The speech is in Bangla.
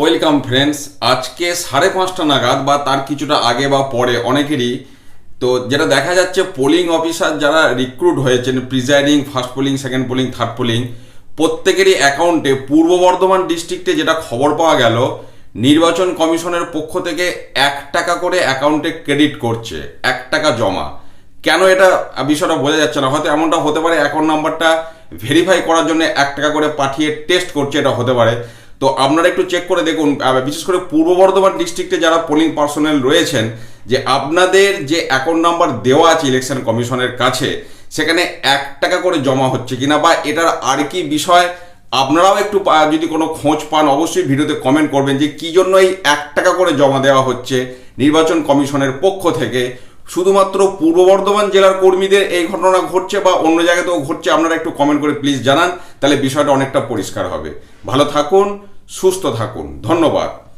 ওয়েলকাম ফ্রেন্ডস, আজকে সাড়ে পাঁচটা নাগাদ বা তার কিছুটা আগে বা পরে অনেকেরই, তো যেটা দেখা যাচ্ছে পোলিং অফিসার যারা রিক্রুট হয়েছেন presiding first polling second polling third polling প্রত্যেকেরই অ্যাকাউন্টে পূর্ব বর্ধমান ডিস্ট্রিক্টে যেটা খবর পাওয়া গেল, নির্বাচন কমিশনের পক্ষ থেকে এক টাকা করে অ্যাকাউন্টে ক্রেডিট করছে, এক টাকা জমা। কেন এটা বিষয়টা বোঝা যাচ্ছে না, হয়তো এমনটা হতে পারে অ্যাকাউন্ট নাম্বারটা ভেরিফাই করার জন্য এক টাকা করে পাঠিয়ে টেস্ট করছে, এটা হতে পারে। তো আপনারা একটু চেক করে দেখুন বিশেষ করে পূর্ব বর্ধমান ডিস্ট্রিক্টে যারা পোলিং পার্সোনাল রয়েছেন, যে আপনাদের যে অ্যাকাউন্ট নাম্বার দেওয়া আছে ইলেকশন কমিশনের কাছে, সেখানে এক টাকা করে জমা হচ্ছে কিনা বা এটার আর কি বিষয়, আপনারাও একটু যদি কোনো খোঁজ পান, অবশ্যই ভিডিওতে কমেন্ট করবেন যে কি জন্য এই এক টাকা করে জমা দেওয়া হচ্ছে নির্বাচন কমিশনের পক্ষ থেকে। শুধুমাত্র পূর্ব বর্ধমান জেলার কর্মীদের এই ঘটনা ঘটছে বা অন্য জায়গাতেও ঘটছে, আপনারা একটু কমেন্ট করে প্লিজ জানান, তাহলে বিষয়টা অনেকটা পরিষ্কার হবে। ভালো থাকুন সুস্থ থাকুন। ধন্যবাদ।